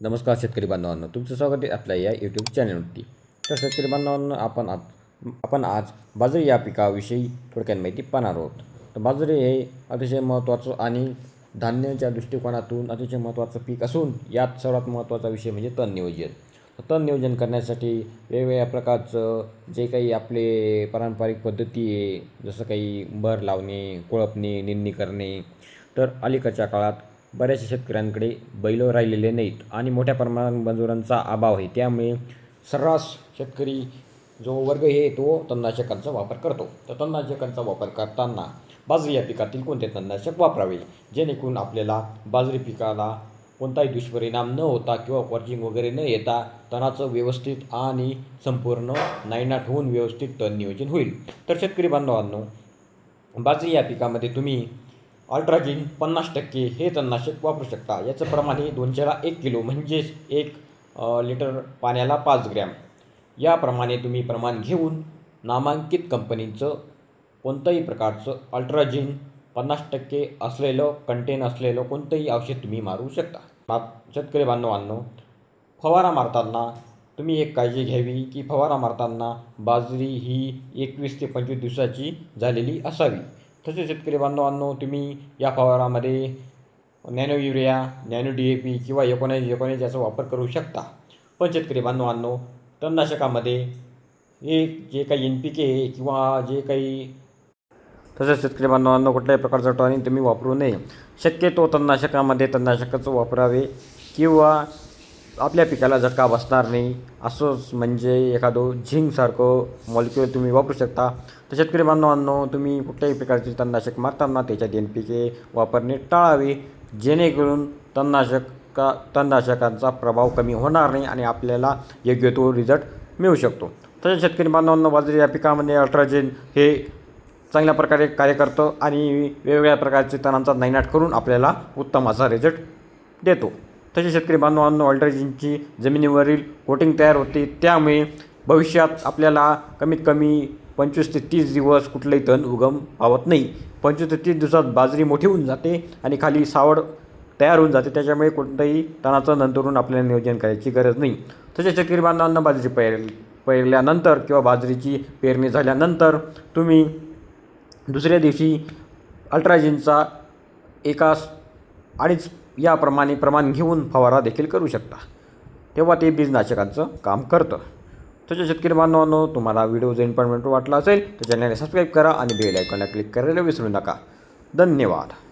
नमस्कार शेतकरी बांधवांनो तुमचं स्वागत आहे आपल्या या यूट्यूब चॅनलवरती तर शेतकरी बांधवांनो आपण आज आपण आज बाजरी या पिकाविषयी थोडक्यात माहिती पाहणार आहोत. तर बाजरी हे अतिशय महत्त्वाचं आणि धान्याच्या दृष्टिकोनातून अतिशय महत्त्वाचं पीक असून यात सर्वात महत्त्वाचा विषय म्हणजे तण नियोजन. तण नियोजन करण्यासाठी वेगवेगळ्या प्रकारचं जे काही आपले पारंपरिक पद्धती आहे जसं काही भर लावणे कोळपणे निंदणी करणे तर अलीकडच्या काळात बऱ्याचशा शेतकऱ्यांकडे बैल राहिलेले नाहीत आणि मोठ्या प्रमाणात मजुरांचा अभाव आहे. त्यामुळे सर्रास शेतकरी जो वर्ग आहे तो तणनाशकांचा वापर करतो. तर तणनाशकांचा वापर करताना बाजरी या पिकातील कोणते तणनाशक वापरावे? जेणेकरून आपल्याला बाजरी पिकाला कोणताही दुष्परिणाम न होता किंवा वर्जिंग वगैरे न येता तणाचं व्यवस्थित आणि संपूर्ण नायनाट होऊन व्यवस्थित तण नियोजन होईल. तर शेतकरी बांधवांनो बाजरी या पिकामध्ये तुम्ही अल्ट्राजिन पन्नास टक्के हे तणनाशक वापरू शकता. याचं प्रमाण हे दोनशेला एक किलो म्हणजेच एक लिटर पाण्याला पाच ग्रॅम. याप्रमाणे तुम्ही प्रमाण घेऊन नामांकित कंपनीचं कोणतंही प्रकारचं अल्ट्राजिन पन्नास टक्के असलेलं कंटेन असलेलं कोणतंही औषध तुम्ही मारू शकता. मा- शेतकरी बांधवांनो फवारा मारताना तुम्ही एक काळजी घ्यावी की फवारा मारताना बाजरी ही एकवीस ते पंचवीस दिवसाची झालेली असावी. तसेच शेतकरी बांधवांनो तुम्ही या फवारामध्ये nano urea nano D A P किंवा एकोणऐंशी एकोणऐंशी याचा वापर करू शकता. पण शेतकरी बांधवांनो तणनाशकामध्ये हे जे काही एन पी के किंवा जे काही तसेच शेतकरी बांधवांना कुठल्याही प्रकारचं टॉनिंग तुम्ही वापरू नये. शक्यतो तणनाशकामध्ये तणनाशकाचं वापरावे किंवा आपल्या पिकाला झटका बसणार नाही. असंच म्हणजे एखादं झिंकसारखं मॉलिक्युल तुम्ही वापरू शकता. तर शेतकरी बांधवांनो तुम्ही कुठल्याही प्रकारचे तणनाशक मारताना त्याच्यात एन पी के वापरणे टाळावे. जेणेकरून तणनाशक का तणनाशकांचा प्रभाव कमी होणार नाही आणि आपल्याला योग्य तो रिझल्ट मिळू शकतो. तसेच शेतकरी बांधवांना बाजरी या पिकामध्ये अल्ट्राजेन हे चांगल्या प्रकारे कार्य करतं आणि वेगवेगळ्या प्रकारचे तणांचा नायनाट करून आपल्याला उत्तम असा रिझल्ट देतो. तसे शेतकरी बांधवांनो अल्ट्राजीनची जमिनीवरील कोटिंग तयार होते. त्यामुळे भविष्यात आपल्याला कमीत कमी पंचवीस ते तीस दिवस कुठलंही तण उगम पावत नाही. पंचवीस ते तीस दिवसात बाजरी मोठी होऊन जाते आणि खाली सावड तयार होऊन जाते. त्याच्यामुळे कोणत्याही तणाचं नंतरून आपल्याला नियोजन करायची गरज नाही. तसेच शेतकरी बांधवांना बाजरी पेर पेरल्यानंतर किंवा बाजरीची पेरणी झाल्यानंतर तुम्ही दुसऱ्या दिवशी अल्ट्राजिनचा एका अडीच याप्रमाणे प्रमाण घेऊन फवारा देखील करू शकता. तेव्हा ते बीजनाशकांचं काम करतं. तसेच शेतकरी बांधवांनो तुम्हाला व्हिडिओ जर इन्फॉर्मेटिव्ह वाटला असेल तर चॅनलला सबस्क्राईब करा आणि बेल आयकॉनला क्लिक करायला विसरू नका. धन्यवाद.